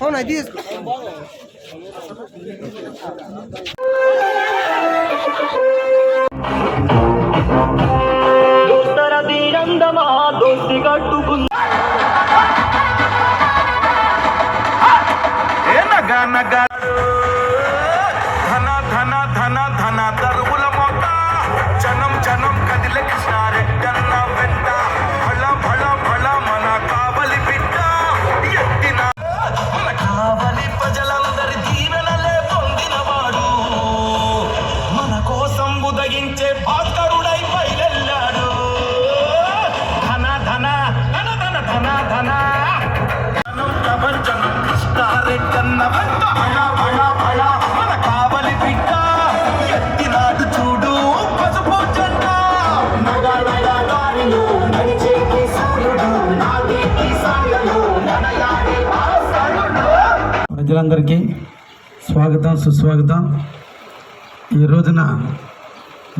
అవును అది తీసుకో. దోస్తర దోస్తి కట్టుకుంద ఏ నగ నగ ప్రజలందరికీ స్వాగతం సుస్వాగతం. ఈ రోజున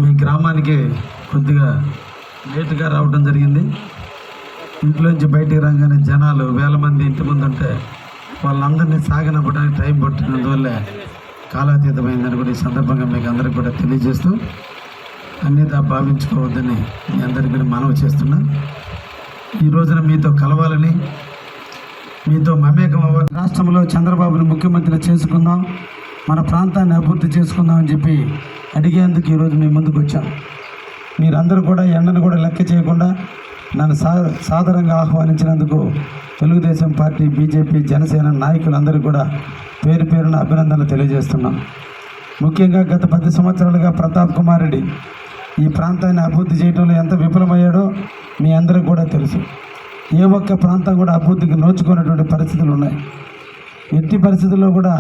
మీ గ్రామానికి కొద్దిగా లేటుగా రావడం జరిగింది. ఇంట్లోంచి బయటికి రాగానే జనాలు వేల మంది ఇంటి ముందు ఉంటే వాళ్ళందరినీ సాగనపడానికి టైం పట్టినందువల్ల కాలాతీతమైందని కూడా ఈ సందర్భంగా మీకు అందరికి కూడా తెలియజేస్తూ అన్నిదా భావించుకోవద్దని మీ అందరికీ కూడా మనవి చేస్తున్నా. ఈ రోజున మీతో కలవాలని మీతో మమేకం అవ్వాలి రాష్ట్రంలో చంద్రబాబును ముఖ్యమంత్రి చేసుకుందాం మన ప్రాంతాన్ని అభివృద్ధి చేసుకుందాం అని చెప్పి అడిగేందుకు ఈరోజు మీ ముందుకు వచ్చాం. మీరందరూ కూడా ఎండను కూడా లెక్క చేయకుండా నన్ను సా సాదరంగా ఆహ్వానించినందుకు తెలుగుదేశం పార్టీ బీజేపీ జనసేన నాయకులందరూ కూడా పేరు పేరున అభినందనలు తెలియజేస్తున్నాం. ముఖ్యంగా గత పది సంవత్సరాలుగా ప్రతాప్ కుమార్ రెడ్డి ఈ ప్రాంతాన్ని అభివృద్ధి చేయడంలో ఎంత విఫలమయ్యాడో మీ అందరికీ కూడా తెలుసు. ఏ ఒక్క ప్రాంతం కూడా అభివృద్ధికి నోచుకున్నటువంటి పరిస్థితులు ఉన్నాయి. ఎట్టి పరిస్థితుల్లో కూడా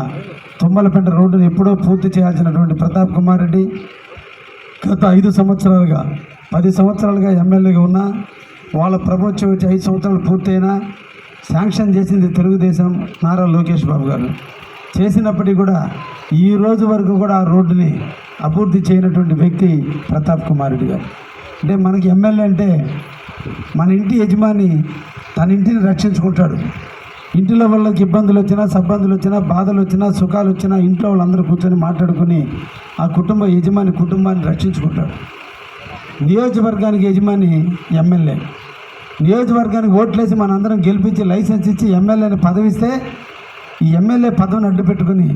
తుమ్మలపెంట రోడ్డును ఎప్పుడో పూర్తి చేయాల్సినటువంటి ప్రతాప్ కుమార్ రెడ్డి గత ఐదు సంవత్సరాలుగా పది సంవత్సరాలుగా ఎమ్మెల్యేగా ఉన్నా వాళ్ళ ప్రభుత్వం వచ్చి ఐదు సంవత్సరాలు పూర్తయినా శాంక్షన్ చేసింది తెలుగుదేశం నారా లోకేష్ బాబు గారు. చేసినప్పటికీ కూడా ఈ రోజు వరకు కూడా ఆ రోడ్డుని అభివృద్ధి చేయనటువంటి వ్యక్తి ప్రతాప్ కుమార్ రెడ్డి గారు. అంటే మనకి ఎమ్మెల్యే అంటే మన ఇంటి యజమాని తన ఇంటిని రక్షించుకుంటాడు. ఇంటిలో వాళ్ళకి ఇబ్బందులు వచ్చినా సబ్బందులు వచ్చినా బాధలు వచ్చినా సుఖాలు వచ్చినా ఇంట్లో వాళ్ళందరూ కూర్చొని మాట్లాడుకుని ఆ కుటుంబ యజమాని కుటుంబాన్ని రక్షించుకుంటాడు. నియోజకవర్గానికి యజమాని ఎమ్మెల్యే. నియోజకవర్గానికి ఓట్లేసి మనందరం గెలిపించి లైసెన్స్ ఇచ్చి ఎమ్మెల్యేని పదవిస్తే ఈ ఎమ్మెల్యే పదవిని అడ్డు పెట్టుకుని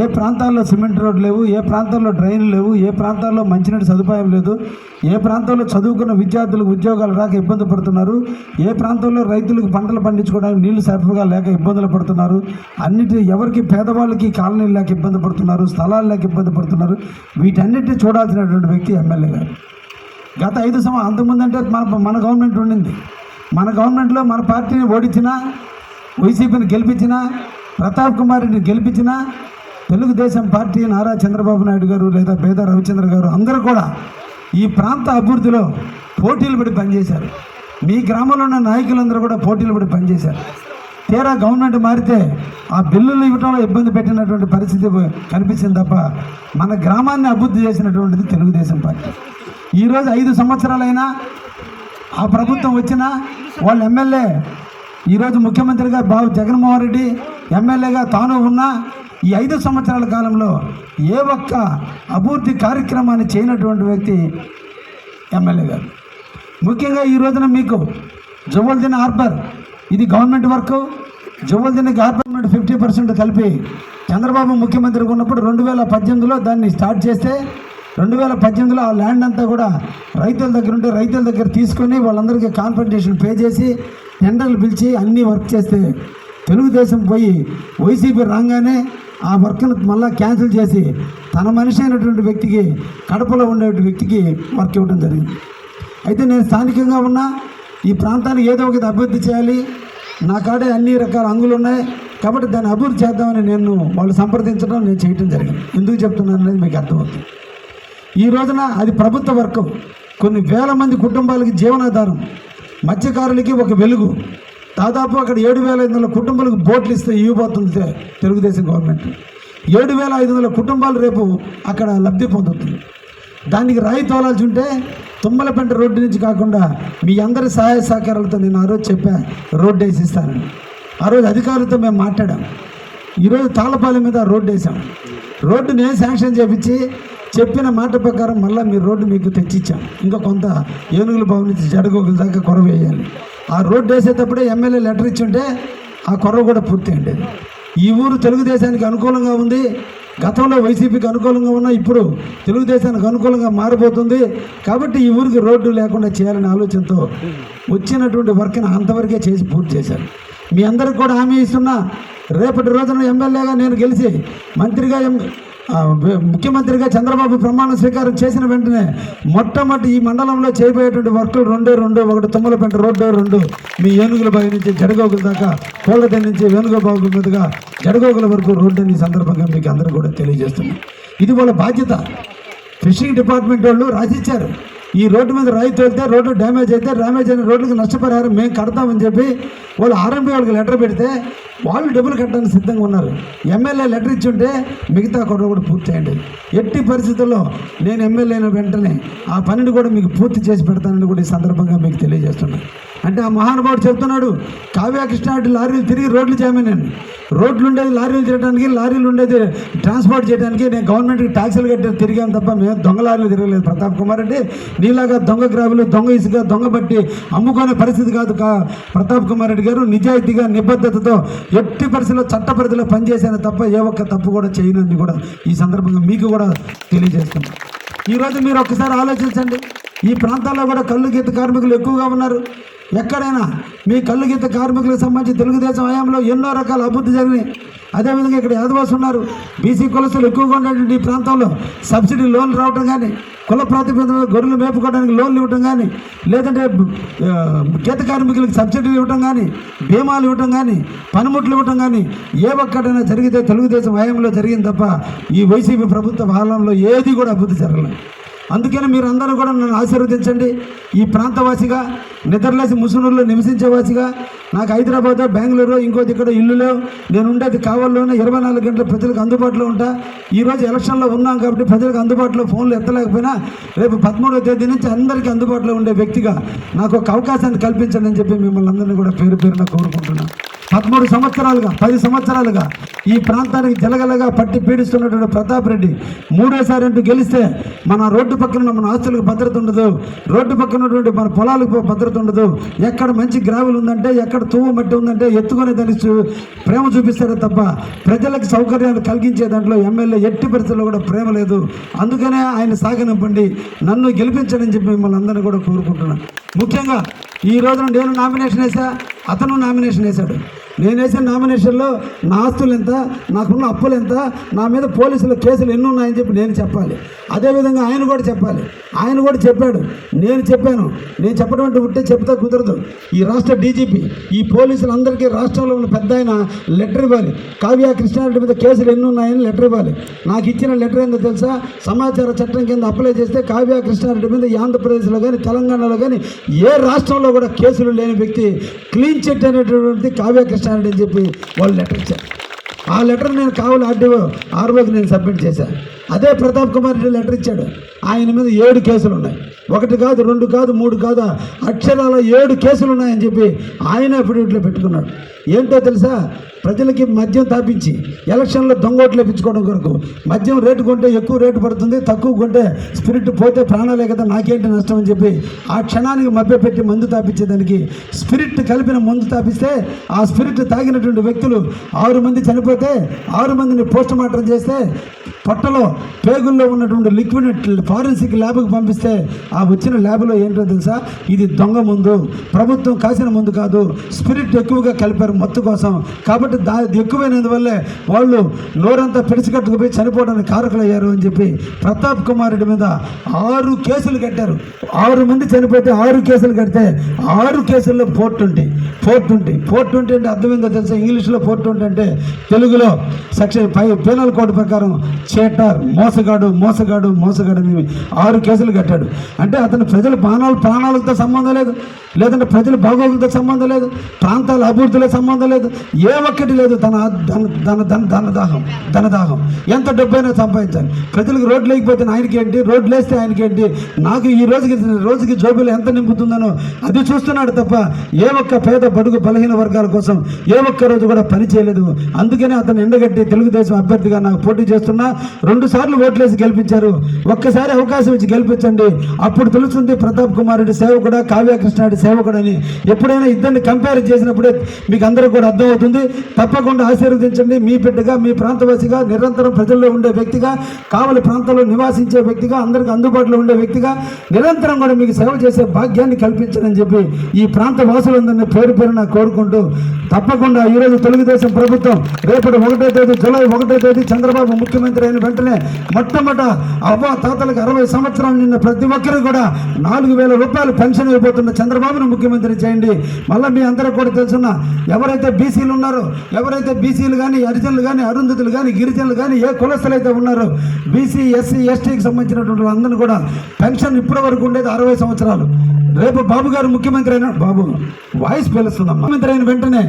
ఏ ప్రాంతాల్లో సిమెంట్ రోడ్ లేవు ఏ ప్రాంతాల్లో డ్రైన్లు లేవు ఏ ప్రాంతాల్లో మంచినీటి సదుపాయం లేదు ఏ ప్రాంతాల్లో చదువుకున్న విద్యార్థులకు ఉద్యోగాలు రాక ఇబ్బంది పడుతున్నారు ఏ ప్రాంతంలో రైతులకు పంటలు పండించుకోవడానికి నీళ్ళు సరఫరా లేక ఇబ్బందులు పడుతున్నారు అన్నిటి ఎవరికి పేదవాళ్ళకి కాలనీలు లేక ఇబ్బంది పడుతున్నారు స్థలాలు లేక ఇబ్బంది పడుతున్నారు వీటన్నిటిని చూడాల్సినటువంటి వ్యక్తి ఎమ్మెల్యే గారు. గత ఐదు సంవత్సరం అంతకుముందంటే మన మన గవర్నమెంట్ ఉండింది. మన గవర్నమెంట్లో మన పార్టీని ఓడించినా వైసీపీని గెలిపించినా ప్రతాప్ కుమార్ రెడ్డిని గెలిపించినా తెలుగుదేశం పార్టీ నారా చంద్రబాబు నాయుడు గారు లేదా పేద రవిచంద్ర గారు అందరూ కూడా ఈ ప్రాంత అభివృద్ధిలో పోటీలు పడి పనిచేశారు. మీ గ్రామంలో ఉన్న నాయకులందరూ కూడా పోటీలు పడి పనిచేశారు. తీరా గవర్నమెంట్ మారితే ఆ బిల్లులు ఇవ్వడంలో ఇబ్బంది పెట్టినటువంటి పరిస్థితి కనిపించింది తప్ప మన గ్రామాన్ని అభివృద్ధి చేసినటువంటిది తెలుగుదేశం పార్టీ. ఈరోజు ఐదు సంవత్సరాలైనా ఆ ప్రభుత్వం వచ్చినా వాళ్ళ ఎమ్మెల్యే ఈరోజు ముఖ్యమంత్రిగా బాబు జగన్మోహన్ రెడ్డి ఎమ్మెల్యేగా తాను ఉన్నా ఈ ఐదు సంవత్సరాల కాలంలో ఏ ఒక్క అభివృద్ధి కార్యక్రమాన్ని చేయనటువంటి వ్యక్తి ఎమ్మెల్యే గారు. ముఖ్యంగా ఈ రోజున మీకు జువల్దిన హార్బర్ ఇది government work. Juvvaladinne government fifty percent కలిపి చంద్రబాబు ముఖ్యమంత్రిగా ఉన్నప్పుడు రెండు వేల పద్దెనిమిదిలో దాన్ని స్టార్ట్ చేస్తే రెండు వేల పద్దెనిమిదిలో ఆ ల్యాండ్ అంతా కూడా రైతుల దగ్గర ఉంటే రైతుల దగ్గర తీసుకొని వాళ్ళందరికీ కాన్పన్సేషన్ పే చేసి టెండర్లు పిలిచి అన్నీ వర్క్ చేస్తే తెలుగుదేశం పోయి వైసీపీ రాగానే ఆ వర్క్ను మళ్ళీ క్యాన్సిల్ చేసి తన మనిషి అయినటువంటి వ్యక్తికి కడపలో ఉండే వ్యక్తికి వర్క్ ఇవ్వడం జరిగింది. అయితే నేను స్థానికంగా ఉన్నా ఈ ప్రాంతానికి ఏదో ఒకటి అభివృద్ధి చేయాలి. నా కాడే అన్ని రకాల అంగులు ఉన్నాయి. కాబట్టి దాన్ని అభివృద్ధి చేద్దామని నేను వాళ్ళు సంప్రదించడం నేను చేయటం జరిగింది. ఎందుకు చెప్తున్నాను అనేది మీకు అర్థమవుతుంది. ఈ రోజున అది ప్రభుత్వ వర్గం. కొన్ని వేల మంది కుటుంబాలకి జీవనాధారం. మత్స్యకారులకి ఒక వెలుగు. దాదాపు అక్కడ ఏడు వేల ఐదు వందల కుటుంబాలకు బోట్లు ఇస్తే ఇవ్వబోతుంది తెలుగుదేశం గవర్నమెంట్. ఏడు వేల ఐదు వందల కుటుంబాలు రేపు అక్కడ లబ్ధి పొందుతుంది. దానికి రాయి తోలాల్సి ఉంటే తుమ్మలపెంట రోడ్డు నుంచి కాకుండా మీ అందరి సహాయ సహకారాలతో నేను ఆ రోజు చెప్పా రోడ్డు వేసిస్తానని ఆ రోజు అధికారులతో మేము మాట్లాడాం. ఈరోజు తాళపాలెం మీద రోడ్డు వేసాం రోడ్డు నేను శాంక్షన్ చేపించి చెప్పిన మాట ప్రకారం మళ్ళీ మీ రోడ్డు మీకు తెచ్చిచ్చాం. ఇంకా కొంత ఏనుగుల భవన్ నుంచి జడగోగుల దాకా కొరవ వేయాలి. ఆ రోడ్డు వేసేటప్పుడే ఎమ్మెల్యే లెటర్ ఇచ్చుంటే ఆ కొరవ కూడా పూర్తి ఉండేది ఈ ఊరు తెలుగుదేశానికి అనుకూలంగా ఉంది. గతంలో వైసీపీకి అనుకూలంగా ఉన్న ఇప్పుడు తెలుగుదేశానికి అనుకూలంగా మారిపోతుంది. కాబట్టి ఈ ఊరికి రోడ్డు లేకుండా చేయాలనే ఆలోచనతో వచ్చినటువంటి వర్క్ని అంతవరకే చేసి పూర్తి చేశారు. మీ అందరికి కూడా హామీ ఇస్తున్నా. రేపటి రోజున ఎమ్మెల్యేగా నేను గెలిచి మంత్రిగా ఎం ముఖ్యమంత్రిగా చంద్రబాబు ప్రమాణ స్వీకారం చేసిన వెంటనే మొట్టమొదటి ఈ మండలంలో చేయబోయేటువంటి వర్కులు రెండే రెండు ఒకటి తుమ్మలపేట రోడ్డు రెండు మీ ఏనుగుల బావి నుంచి జడగోగుల దాకా కోళ్ళ నుంచి వేణుగోబాబు మీదుగా జడగోగుల వరకు రోడ్డు ఈ సందర్భంగా మీకు అందరూ కూడా తెలియజేస్తున్నాం. ఇది వాళ్ళ బాధ్యత. ఫిషింగ్ డిపార్ట్మెంట్ వాళ్ళు రాసిచ్చారు. ఈ రోడ్డు మీద రాయి తోలితే రోడ్డు డ్యామేజ్ అయితే డ్యామేజ్ అయిన రోడ్డుకి నష్టపరిహారం మేము కడతామని చెప్పి వాళ్ళు ఆర్ఎంపీ వాళ్ళకి లెటర్ పెడితే వాళ్ళు డబ్బులు కట్టడానికి సిద్ధంగా ఉన్నారు. ఎమ్మెల్యే లెటర్ ఇచ్చి ఉంటే మిగతా కూడా కూడా పూర్తి చేయండి. ఎట్టి పరిస్థితుల్లో నేను ఎమ్మెల్యే అయిన వెంటనే ఆ పనిని కూడా మీకు పూర్తి చేసి పెడతానని కూడా ఈ సందర్భంగా మీకు తెలియజేస్తున్నాను అంటే ఆ మహానుభావుడు చెప్తున్నాడు కావ్య కృష్ణాటి లారీలు తిరిగి రోడ్లు చేయమని రోడ్లు ఉండేది లారీలు తిరగడానికి లారీలు ఉండేది ట్రాన్స్పోర్ట్ చేయడానికి నేను గవర్నమెంట్కి ట్యాక్సీలు కట్టి తిరిగాను తప్ప మేము దొంగ లారీలు తిరగలేదు. ప్రతాప్ కుమార్ రెడ్డి నీలాగా దొంగ గ్రావులు దొంగ ఇసుక దొంగ బట్టి అమ్ముకునే పరిస్థితి కాదు కా. ప్రతాప్ కుమార్ రెడ్డి గారు నిజాయితీగా నిబద్ధతతో ఎట్టి పరిస్థితిలో చట్ట పరిధిలో పనిచేశాను తప్ప ఏ ఒక్క తప్పు కూడా చేయనని కూడా ఈ సందర్భంగా మీకు కూడా తెలియజేస్తున్నాను ఈరోజు మీరు ఒక్కసారి ఆలోచించండి. ఈ ప్రాంతాల్లో కూడా కళ్ళు గీత కార్మికులు ఎక్కువగా ఉన్నారు. ఎక్కడైనా మీ కళ్ళు గీత కార్మికులకు సంబంధించి తెలుగుదేశం హయాంలో ఎన్నో రకాల అభివృద్ధి జరిగినాయి. అదేవిధంగా ఇక్కడ యాదవాస్ ఉన్నారు. బీసీ కులస్తులు ఎక్కువగా ఉన్నటువంటి ఈ ప్రాంతంలో సబ్సిడీ లోన్లు రావటం కానీ కుల ప్రాతిపదికన గొర్రెలు మేపుకోవడానికి లోన్లు ఇవ్వటం కానీ లేదంటే గీత కార్మికులకు సబ్సిడీలు ఇవ్వటం కానీ బీమాలు ఇవ్వటం కానీ పనిముట్లు ఇవ్వటం కానీ ఏ ఒక్కటైనా జరిగితే తెలుగుదేశం హయాంలో జరిగింది తప్ప ఈ వైసీపీ ప్రభుత్వ కాలంలో ఏది కూడా అభివృద్ధి జరగలేదు. అందుకని మీరు అందరూ కూడా నన్ను ఆశీర్వదించండి. ఈ ప్రాంతవాసిగా నిద్రలేసి ముసునూరులో నివసించేవాసిగా నాకు హైదరాబాద్ బెంగళూరు ఇంకో ఇక్కడ ఇల్లులో నేను ఉండేది కావాలలోనే ఇరవై నాలుగు గంటలు ప్రజలకు అందుబాటులో ఉంటా. ఈరోజు ఎలక్షన్లో ఉన్నాం కాబట్టి ప్రజలకు అందుబాటులో ఫోన్లు ఎత్తలేకపోయినా రేపు పదమూడవ తేదీ నుంచి అందరికీ అందుబాటులో ఉండే వ్యక్తిగా నాకు ఒక అవకాశాన్ని కల్పించండి అని చెప్పి మిమ్మల్ని అందరినీ కూడా పేరు పేరున కోరుకుంటున్నాను పదమూడు సంవత్సరాలుగా పది సంవత్సరాలుగా ఈ ప్రాంతానికి జలగలగా పట్టి పీడిస్తున్నటువంటి ప్రతాప్ రెడ్డి మూడోసారి అంటూ గెలిస్తే మన రోడ్డు పక్కన ఉన్న మన ఆస్తులకు భద్రత ఉండదు. రోడ్డు పక్కన ఉన్నటువంటి మన పొలాలకు భద్రత ఉండదు? ఎక్కడ మంచి గ్రావెల్ ఉందంటే ఎక్కడ తువ్వు మట్టి ఉందంటే ఎత్తుకునే దాన్ని చూ- ప్రేమ చూపిస్తారే తప్ప ప్రజలకు సౌకర్యాలు కలిగించే దాంట్లో ఎమ్మెల్యే ఎట్టి పరిస్థితుల్లో కూడా ప్రేమ లేదు. అందుకనే ఆయన సాగనివ్వండి నన్ను గెలిపించడని చెప్పి మిమ్మల్ని అందరినీ కూడా కోరుకుంటున్నాను. ముఖ్యంగా ఈ రోజున నేను నామినేషన్ వేసా అతను నామినేషన్ వేశాడు. నేను వేసిన నామినేషన్లో నా ఆస్తులు ఎంత నాకున్న అప్పులు ఎంత నా మీద పోలీసుల కేసులు ఎన్ని ఉన్నాయని చెప్పి నేను చెప్పాలి. అదేవిధంగా ఆయన కూడా చెప్పాలి. ఆయన కూడా చెప్పాడు. నేను చెప్పాను. నేను చెప్పడం అంటే ఉంటే చెప్తే కుదరదు. ఈ రాష్ట్ర డీజీపీ ఈ పోలీసులందరికీ రాష్ట్రంలో ఉన్న పెద్ద ఆయన లెటర్ ఇవ్వాలి. కావ్య కృష్ణారెడ్డి మీద కేసులు ఎన్ని ఉన్నాయని లెటర్ ఇవ్వాలి. నాకు ఇచ్చిన లెటర్ ఏందో తెలుసా? సమాచార చట్టం కింద అప్లై చేస్తే కావ్య కృష్ణారెడ్డి మీద ఆంధ్రప్రదేశ్లో కానీ తెలంగాణలో కానీ ఏ రాష్ట్రంలో కూడా కేసులు లేని వ్యక్తి క్లీన్ చిట్ అనేటటువంటి కావ్య కృష్ణారెడ్డి అని చెప్పి వాళ్ళు లెటర్ ఇచ్చారు. ఆ లెటర్ నేను కావాలి ఆర్డీఓ ఆర్ఓకి నేను సబ్మిట్ చేశాను అదే ప్రతాప్ కుమార్ రెడ్డి లెటర్ ఇచ్చాడు. ఆయన మీద ఏడు కేసులు ఉన్నాయి. ఒకటి కాదు రెండు కాదు మూడు కాదు అక్షరాల ఏడు కేసులు ఉన్నాయని చెప్పి ఆయన అఫిడవిట్లో పెట్టుకున్నాడు. ఏంటో తెలుసా? ప్రజలకి మద్యం తాపించి ఎలక్షన్లో దొంగోట్లు వేపించుకోవడం కొరకు. మద్యం రేటు కొంటే ఎక్కువ రేటు పడుతుంది తక్కువ కొంటే స్పిరిట్ పోతే ప్రాణాలే కదా నాకేంటి నష్టం అని చెప్పి ఆ క్షణానికి మభ్యపెట్టి మందు తాపించేదానికి స్పిరిట్ కలిపిన మందు తాపిస్తే ఆ స్పిరిట్ తాగినటువంటి వ్యక్తులు ఆరు మంది చనిపోతే ఆరు మందిని పోస్ట్ మార్టం చేస్తే పొట్టలో పేగుల్లో ఉన్నటువంటి లిక్విడ్ ఫారెన్సిక్ ల్యాబ్కి పంపిస్తే ఆ వచ్చిన ల్యాబ్లో ఏంటో తెలుసా? ఇది దొంగ ముందు. ప్రభుత్వం కాసిన ముందు కాదు. స్పిరిట్ ఎక్కువగా కలిపారు మత్తు కోసం. కాబట్టి దా ఎక్కువైనందువల్లే వాళ్ళు నోరంతా పిడిచికట్టుకుపోయి చనిపోవడానికి కారకులయ్యారు అని చెప్పి ప్రతాప్ కుమార్ రెడ్డి మీద ఆరు కేసులు కట్టారు. ఆరు మంది చనిపోతే ఆరు కేసులు కడితే ఆరు కేసుల్లో four twenty four twenty four ఉంటే అంటే అర్థమైందో తెలుసా? ఇంగ్లీష్లో ఫోర్ ట్వంటీ అంటే తెలుగులో సెక్షన్ ఫైవ్ పీనల్ కోడ్ ప్రకారం చేటర్ మోసగాడు మోసగాడు మోసగాడు అని ఆరు కేసులు కట్టాడు. అంటే అతను ప్రజల ప్రాణాలు ప్రాణాలతో సంబంధం లేదు. లేదంటే ప్రజల బాగోగులతో సంబంధం లేదు. ప్రాంతాల అభివృద్ధిలో సంబంధం లేదు. ఏ ఒక్కటి లేదు. తన ధన ధన ధన ధనదాహం ధనదాహం ఎంత డబ్బైనా సంపాదించాలి. ప్రజలకు రోడ్లు లేకపోతే ఆయనకి ఏంటి? రోడ్లు వేస్తే ఆయనకి ఏంటి? నాకు ఈ రోజుకి రోజుకి జోబులు ఎంత నింపుతుందనో అది చూస్తున్నాడు తప్ప ఏ ఒక్క పేద బడుగు బలహీన వర్గాల కోసం ఏ ఒక్క రోజు కూడా పని చేయలేదు. అందుకనే అతను ఎండగట్టి తెలుగుదేశం అభ్యర్థిగా నాకు పోటీ చేస్తున్నా. రెండు సార్లు ఓట్లేసి గెలిపించారు. ఒక్కసారి అవకాశం ఇచ్చి గెలిపించండి. అప్పుడు తెలుస్తుంది ప్రతాప్ కుమార్ రెడ్డి సేవకుడా కావ్య కృష్ణారెడ్డి సేవకుడని ఎప్పుడైనా ఇద్దరిని కంపేర్ చేసినప్పుడే మీకు అందరూ కూడా అర్థమవుతుంది. తప్పకుండా ఆశీర్వదించండి. మీ బిడ్డగా మీ ప్రాంతవాసిగా నిరంతరం ప్రజల్లో ఉండే వ్యక్తిగా కావలి ప్రాంతంలో నివాసించే వ్యక్తిగా అందరికి అందుబాటులో ఉండే వ్యక్తిగా నిరంతరం కూడా మీకు సేవ చేసే భాగ్యాన్ని కల్పించనని చెప్పి ఈ ప్రాంత వాసులందరినీ పేరు పేరున కోరుకుంటూ తప్పకుండా ఈరోజు తెలుగుదేశం ప్రభుత్వం రేపటి ఒకటో తేదీ జూలై ఒకటో తేదీ చంద్రబాబు ముఖ్యమంత్రి అయిన వెంటనే మొట్టమొదట అవ్వ తాతలకు అరవై సంవత్సరాలు నిన్న ప్రతి ఒక్కరు కూడా నాలుగు వేల రూపాయలు పెన్షన్ అయిపోతున్న చంద్రబాబును ముఖ్యమంత్రి చేయండి. మళ్ళీ మీ అందరూ కూడా తెలుసున్న ఎవరైతే బీసీలు ఉన్నారో ఎవరైతే బీసీలు కానీ హరిజనులు కానీ అరుంధతులు కానీ గిరిజనులు కానీ ఏ కులస్తులు అయితే ఉన్నారో బీసీ ఎస్సీ ఎస్టీకి సంబంధించినటువంటి వాళ్ళందరూ కూడా పెన్షన్ ఇప్పటి వరకు ఉండేది అరవై సంవత్సరాలు. రేపు బాబు గారు ముఖ్యమంత్రి అయిన బాబు వాయిస్ పిలుస్తుందమ్మా. ముఖ్యమంత్రి అయిన వెంటనే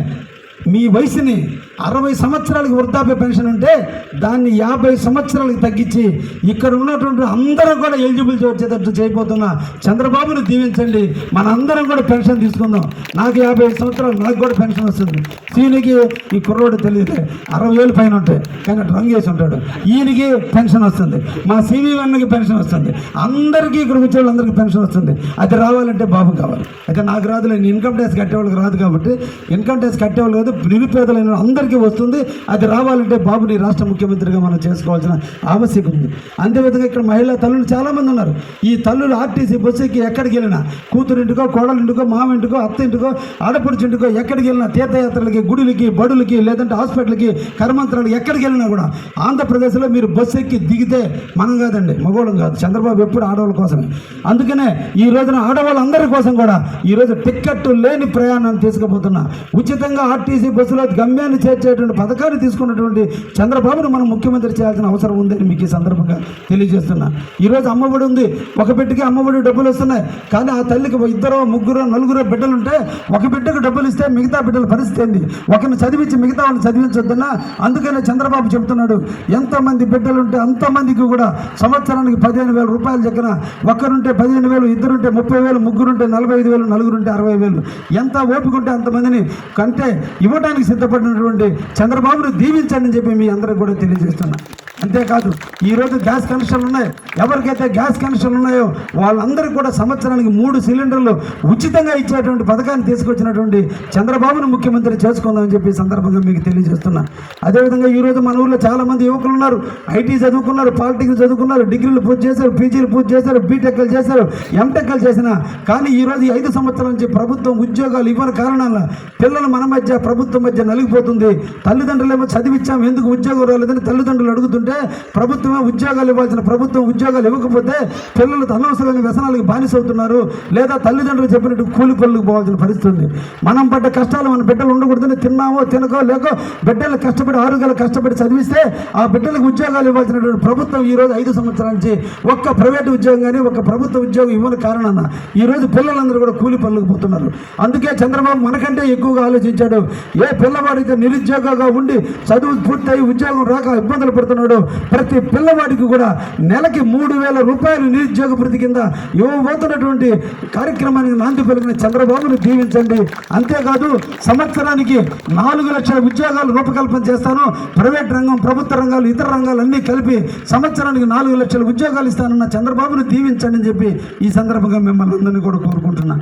మీ వయసుని అరవై సంవత్సరాలకి వృద్ధాప్య పెన్షన్ ఉంటే దాన్ని యాభై సంవత్సరాలకు తగ్గించి ఇక్కడ ఉన్నటువంటి అందరూ కూడా ఎలిజిబుల్ వచ్చేటట్టు చేయబోతున్న. చంద్రబాబును దీవించండి. మన అందరం కూడా పెన్షన్ తీసుకుందాం. నాకు యాభై ఐదు సంవత్సరాలు నాకు కూడా పెన్షన్ వస్తుంది. సీనికి ఈ కుర్రోడు తెలియదు. అరవై వేలు పైన ఉంటాయి కానీ రంగు వేసి ఉంటాడు. ఈయనకి పెన్షన్ వస్తుంది. మా సివి అన్నకి పెన్షన్ వస్తుంది. అందరికీ ఇక్కడ వచ్చే వాళ్ళందరికీ పెన్షన్ వస్తుంది. అది రావాలంటే బాబు కావాలి. అయితే నాకు రాదు నేను ఇన్కమ్ ట్యాక్స్ కట్టేవాళ్ళకి రాదు కాబట్టి ఇన్కమ్ ట్యాక్స్ కట్టేవాళ్ళు కాదు నిరుపేదలైన అందరికీ వస్తుంది. అది రావాలంటే బాబుని రాష్ట్ర ముఖ్యమంత్రిగా మనం చేసుకోవాల్సిన ఆవశ్యకత ఉంది. అంతేవిధంగా ఇక్కడ మహిళా తల్లులు చాలామంది ఉన్నారు. ఈ తల్లులు ఆర్టీసీ బస్సుకి ఎక్కడికి వెళ్ళినా కూతురింటికో కోడలింటికో మామింటికో అత్తింటికో ఆడపడుచుంటికో ఎక్కడికి వెళ్ళినా తీర్థయాత్రలకి గుడులకి బడులకి లేదంటే హాస్పిటల్కి కర్మంత్రాలకి ఎక్కడికి వెళ్ళినా కూడా ఆంధ్రప్రదేశ్లో మీరు బస్సు ఎక్కి దిగితే మనం కాదండి మగోళం కాదు. చంద్రబాబు ఎప్పుడు ఆడవాళ్ళ కోసమే అందుకనే ఈ రోజున ఆడవాళ్ళందరి కోసం కూడా ఈరోజు టిక్కెట్ లేని ప్రయాణాన్ని తీసుకుపోతున్నా ఉచితంగా ఆర్టీసీ బస్సులో గమ్యాన్ని చేర్చేటువంటి పథకాన్ని తీసుకున్నటువంటి చంద్రబాబును మనం ముఖ్యమంత్రి చేయాల్సిన అవసరం ఉందని మీకు ఈ సందర్భంగా తెలియజేస్తున్నా. ఈరోజు అమ్మఒడి ఉంది. ఒక బిడ్డకి అమ్మఒడి డబ్బులు వస్తున్నాయి. కానీ ఆ తల్లికి ఇద్దరు ముగ్గురు నలుగురు బిడ్డలు ఉంటే ఒక బిడ్డకు డబ్బులు ఇస్తే మిగతా బిడ్డల పరిస్థితి ఏంది ఒకరిని చదివించి మిగతా వాళ్ళని చదివించొద్దన్నా అందుకనే చంద్రబాబు చెబుతున్నాడు ఎంతమంది బిడ్డలుంటే అంతమందికి కూడా సంవత్సరానికి పదిహేను వేల రూపాయలు చక్కన ఒక్కరుంటే పదిహేను వేలు ఇద్దరుంటే ముప్పై వేలు ముగ్గురుంటే నలభై ఐదు వేలు నలుగురుంటే అరవై వేలు. ఎంత ఓపుకుంటే అంతమందిని కంటే ఇవ్వడానికి సిద్ధపడినటువంటి చంద్రబాబును దీవించండి అని చెప్పి మీ అందరికి కూడా తెలియజేస్తున్నా. అంతేకాదు ఈరోజు గ్యాస్ కనెక్షన్లు ఉన్నాయి. ఎవరికైతే గ్యాస్ కనెక్షన్లు ఉన్నాయో వాళ్ళందరికీ కూడా సంవత్సరానికి మూడు సిలిండర్లు ఉచితంగా ఇచ్చేటువంటి పథకాన్ని తీసుకొచ్చినటువంటి చంద్రబాబును ముఖ్యమంత్రి చేసుకుందామని చెప్పి సందర్భంగా మీకు తెలియజేస్తున్నా. అదేవిధంగా ఈరోజు మన ఊళ్ళో చాలామంది యువకులు ఉన్నారు. ఐటీ చదువుకున్నారు పాలిటిక్స్ చదువుకున్నారు డిగ్రీలు పూర్తి చేశారు పీజీలు పూర్తి చేశారు బీటెక్లు చేశారు ఎంటెక్లు చేసిన కానీ ఈరోజు ఐదు సంవత్సరాల నుంచి ప్రభుత్వం ఉద్యోగాలు ఇవ్వని కారణాల పిల్లలు మన మధ్య ప్రభుత్వం మధ్య నలిగిపోతుంది. తల్లిదండ్రులేమో చదివించాం ఎందుకు ఉద్యోగం రాలేదని తల్లిదండ్రులు అడుగుతుంటే ప్రభుత్వమే ఉద్యోగాలు ఇవ్వాల్సిన ప్రభుత్వం ఉద్యోగాలు ఇవ్వకపోతే పిల్లలు అనవసరమైన వ్యసనాలకు బానిసవుతున్నారు. లేదా తల్లిదండ్రులు చెప్పినట్టు కూలి పనులకు పోవాల్సిన పరిస్థితి ఉంది. మనం పడ్డ కష్టాలు మన బిడ్డలు ఉండకూడదని తిన్నామో తినకో లేకో బిడ్డలు కష్టపడి ఆరోగ్యాలు కష్టపడి చదివిస్తే ఆ బిడ్డలకు ఉద్యోగాలు ఇవ్వాల్సినటువంటి ప్రభుత్వం ఈ రోజు ఐదు సంవత్సరాల నుంచి ఒక్క ప్రైవేట్ ఉద్యోగం కానీ ఒక్క ప్రభుత్వ ఉద్యోగం ఇవ్వని కారణాన ఈ రోజు పిల్లలందరూ కూడా కూలి పనులకు పోతున్నారు. అందుకే చంద్రబాబు మనకంటే ఎక్కువగా ఆలోచించాడు. ఏ పిల్లవాడికి నిరుద్యోగంగా ఉండి చదువు పూర్తయి ఉద్యోగం రాక ఇబ్బందులు పడుతున్నాడు ప్రతి పిల్లవాడికి కూడా నెలకి మూడు వేల రూపాయలు నిరుద్యోగ భృతి కింద ఇవ్వబోతున్నటువంటి కార్యక్రమానికి నాంది పలికిన చంద్రబాబును దీవించండి. అంతేకాదు సంవత్సరానికి నాలుగు లక్షల ఉద్యోగాలు రూపకల్పన చేస్తాను. ప్రైవేట్ రంగం ప్రభుత్వ రంగాలు ఇతర రంగాలు అన్నీ కలిపి సంవత్సరానికి నాలుగు లక్షల ఉద్యోగాలు ఇస్తానన్న చంద్రబాబును దీవించండి అని చెప్పి ఈ సందర్భంగా మిమ్మల్ని అందరినీ కూడా కోరుకుంటున్నా.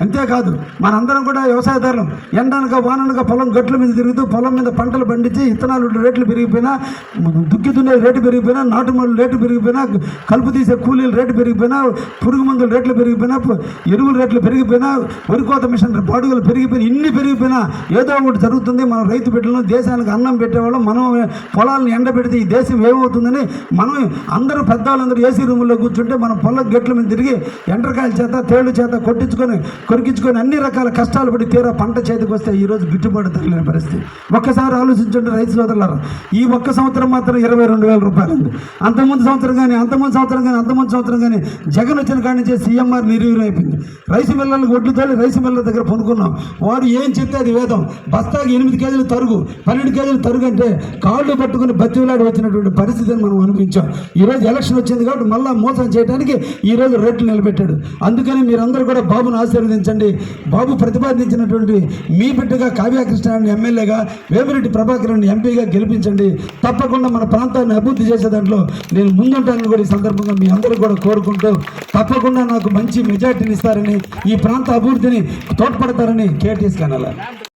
అంతేకాదు మనందరం కూడా వ్యవసాయదారులం ఎండనక వాననక పొలం గట్ల మీద తిరుగుతూ పొలం మీద పంటలు పండించి ఇత్తనాలు రేట్లు పెరిగిపోయినా దుక్కి దున్నే రేటు పెరిగిపోయినా నాటు మందులు రేటు పెరిగిపోయినా కలుపు తీసే కూలీలు రేటు పెరిగిపోయినా పురుగు మందుల రేట్లు పెరిగిపోయినా ఎరువుల రేట్లు పెరిగిపోయినా వరి కోత మిషన్ బాడుగలు పెరిగిపోయినా ఇన్ని పెరిగిపోయినా ఏదో ఒకటి జరుగుతుంది. మనం రైతు బిడ్డలను దేశానికి అన్నం పెట్టేవాళ్ళం. మనం పొలాలను ఎండబెడితే ఈ దేశం ఏమవుతుందని మనం అందరూ పెద్దవాళ్ళందరూ ఏసీ రూముల్లో కూర్చుంటే మనం పొలం గట్ల మీద తిరిగి ఎండ్రకాయల చేత తేళ్ళ చేత కొట్టించుకొని కొరికించుకొని అన్ని రకాల కష్టాలు పడి తీరా పంట చేతికి వస్తే ఈరోజు గిట్టుబాటు తగిలిన పరిస్థితి. ఒక్కసారి ఆలోచించండి రైతు సోదరులారా ఈ ఒక్క సంవత్సరం మాత్రం ఇరవై రెండు వేల రూపాయలు ఉంది. అంతకుముందు సంవత్సరం కానీ అంతకుముందు సంవత్సరం కానీ అంతకుముందు సంవత్సరం కానీ జగన్ వచ్చిన కాడి నుంచి సీఎంఆర్ నిర్వీర్యం అయిపోయింది. రైసు మిల్లలకు ఒడ్లు తోలి రైసు మిల్లల దగ్గర పొనుకున్నాం వాడు ఏం చెప్తే అది వేదం. బస్తాకి ఎనిమిది కేజీలు తరుగు పన్నెండు కేజీలు తరుగు అంటే కాళ్ళు పట్టుకుని బతిలాడి వచ్చినటువంటి పరిస్థితిని మనం అనిపించాం ఈరోజు ఎలక్షన్ వచ్చింది కాబట్టి మళ్ళీ మోసం చేయడానికి ఈరోజు రేట్లు నిలబెట్టాడు. అందుకని మీరందరూ కూడా బాబును ఆశీర్వదించండి బాబు ప్రతిపాదించినటువంటి మీ బిడ్డగా కావ్య ఎమ్మెల్యేగా వేమిరెడ్డి ప్రభాకర్ ఎంపీగా గెలిపించండి. తప్పకుండా మన ప్రాంతాన్ని అభివృద్ధి చేసే దాంట్లో నేను ముందుంటానని కూడా ఈ సందర్భంగా మీ అందరూ కూడా కోరుకుంటూ తప్పకుండా నాకు మంచి మెజార్టీని ఇస్తారని ఈ ప్రాంత అభివృద్ధిని తోడ్పడతారని కేటీఎస్ కనాల.